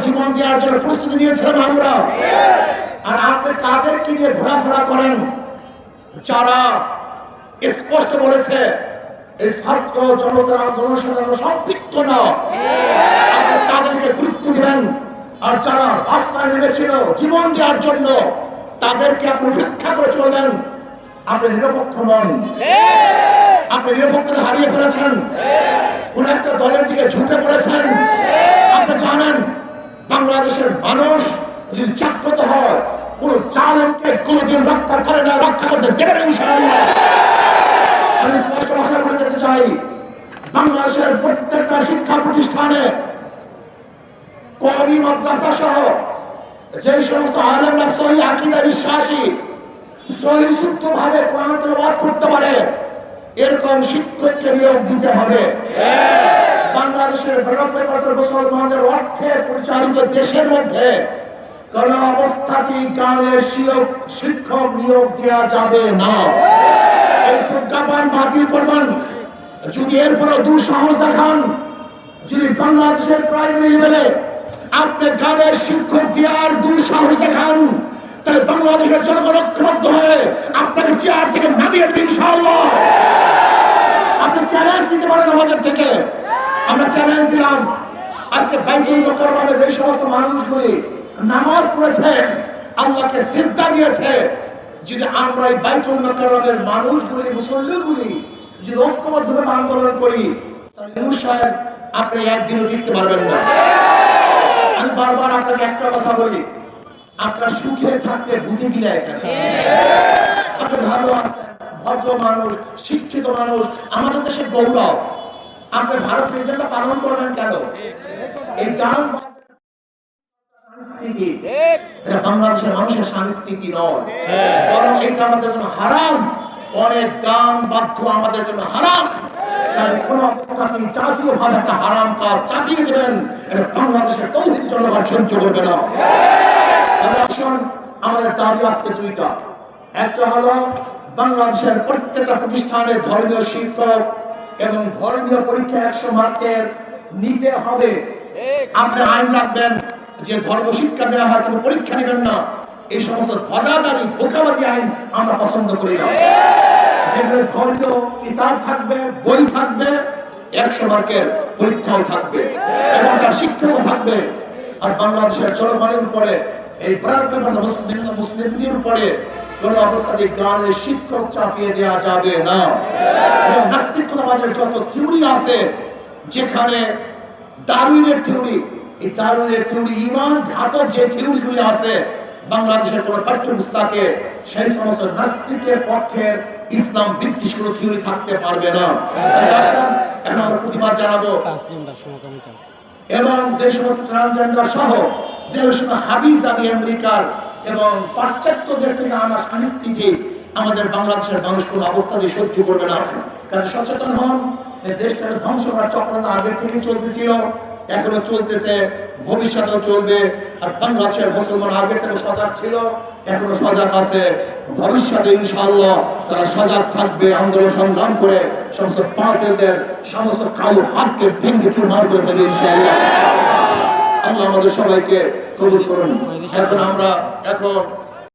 জীবন দেওয়ার জন্য প্রস্তুতি নিয়েছিলাম আমরা। আর আপনি কাদেরকে নিয়ে ঘোরাফেরা করেন? যারা স্পষ্ট বলেছে, এই ছাত্র জনতার সম্পৃক্ত না। তাদেরকে গুরুত্ব দিবেন। আর যারা রাস্তায় নেমেছিল জীবন দেওয়ার জন্য, তাদেরকে আপনি উপেক্ষা করে চলবেন। আপনি নিরপেক্ষ নন। আপনি নিরপেক্ষতা হারিয়ে ফেলেছেন। কোন একটা দলের দিকে ঝুঁকে পড়েছেন। বাংলাদেশের মানুষ যদি জাগ্রত হয়, কোন চালককে কোনদিন রক্ষা করে না, রক্ষা করতে দেবে আমি স্পষ্ট ভাষায় বলে যেতে চাই, বাংলাদেশের প্রত্যেকটা শিক্ষা প্রতিষ্ঠানে কবি মাদ্রাসা সহ যে সমস্ত আলেমরা সহি আকিদা বিশ্বাসী, সহি শুদ্ধ ভাবে কোরআন করতে পারে, এরকম শিক্ষককে নিয়োগ দিতে হবে। বাংলাদেশের বিরানব্বই মুসলমানদের অর্থে পরিচালিত দেশের মধ্যে কোন অবস্থাতেই শিক্ষক নিয়োগ দেওয়া যাবে না। এই প্রজ্ঞাপন বাতিল করবেন। যদি এরপরও দুঃসাহস দেখান, যদি বাংলাদেশের প্রাইমারি লেভেলে আপনি গানের শিক্ষক দেওয়ার দুঃসাহস দেখান, তাহলে বাংলাদেশের জনগণ ঐক্যবদ্ধ হয়ে আপনাকে চেয়ার থেকে নামিয়ে দেবে আপনি চ্যালেঞ্জ দিতে পারেন আমাদের থেকে। আমরা চ্যালেঞ্জ দিলাম। আজকে বাইতুল মোকাররমে যে সমস্ত মানুষগুলি নামাজ পড়েছে, আল্লাহকে সিজদা দিয়েছে। যদি আমরা এই বাইতুল মোকাররমের মানুষগুলি, মুসল্লিগুলি যদি ঐক্যবদ্ধভাবে আন্দোলন করি, তাহলে ইউনুস সাহেব, আপনি একদিনও টিকতে পারবেন না। আমি বারবার আপনাকে একটা কথা বলি, আপনার সুখে থাকতে ভূতে গিলে এখানে। আপনি ভালো আছেন, ভদ্র মানুষ, শিক্ষিত মানুষ, আমাদের দেশের গৌরব। আপনি ভারত এজেন্ডা পালন করবেন কেন? এই গান এটা বাংলাদেশের মানুষের সংস্কৃতি নয়। বরং এটা আমাদের জন্য হারাম। অনেক গান বাধ্য আমাদের জন্য হারাম। একটা হারাম কাজ দেবেন, এটা সহ্য করবে না। আমাদের দুইটা। হলো, বাংলাদেশের প্রত্যেকটা প্রতিষ্ঠানে ধর্মীয় শিক্ষক এবং ধর্মীয় পরীক্ষা একশো মার্কের নিতে হবে। আপনি আইন রাখবেন যে ধর্ম শিক্ষা দেওয়া হয় কিন্তু পরীক্ষা নেবেন না। এই সমস্ত ধ্বজাদারি ধোকাবাজি আইন আমরা পছন্দ করি না। যেখানে ধর্মীয় কিতাব থাকবে, বই থাকবে, একশো মার্কের পরীক্ষাও থাকবে। এবং তার শিক্ষকও থাকবে। আর বাংলাদেশের জনগণের উপরে এই প্রান্তের মুসলিম মুসলিমদের উপরে কোন অবস্থাতে গানের শিক্ষক চাপিয়ে দেওয়া যাবে না। নাস্তিকতাবাদের যত থিওরি আছে যেখানে দারুইনের থিওরি এই দারুইনের থিওরি ইমান ঘাতক যে থিওরিগুলি আছে বাংলাদেশের কোন পাঠ্যপুস্তকে সেই সমস্ত নাস্তিকের পক্ষের ইসলাম বিদ্বেষ কোনো থিওরি থাকতে পারবে না। এখন প্রতিবাদ জানাব। এবং যে সমস্ত ট্রান্সজেন্ডার সহ যে সমস্ত হাবিজ আমি আমেরিকার এবং পাশ্চাত্যদের থেকে আনা সংস্কৃতি আমাদের বাংলাদেশের মানুষ কোনো অবস্থাতে সহ্য করবে না। কারণ সচেতন হন দেশটাকে ধ্বংস করার চক্রান্ত আগের থেকেই চলতেছিল, এখনও চলতেছে, ভবিষ্যতেও চলবে, আর বাংলাদেশের মুসলমান আগের থেকে সজাগ ছিল, এখনও সজাগ আছে। ভবিষ্যতে ইনশাআল্লাহ তারা সজাগ থাকবে, আন্দোলন সংগ্রাম করে সমস্ত পার্টিদের সমস্ত কালো হাতকে ভেঙে চুরমার করে দেবে ইনশাআল্লাহ। আল্লাহ আমাদের সবাইকে কবুল করুন। এখন আমরা এখন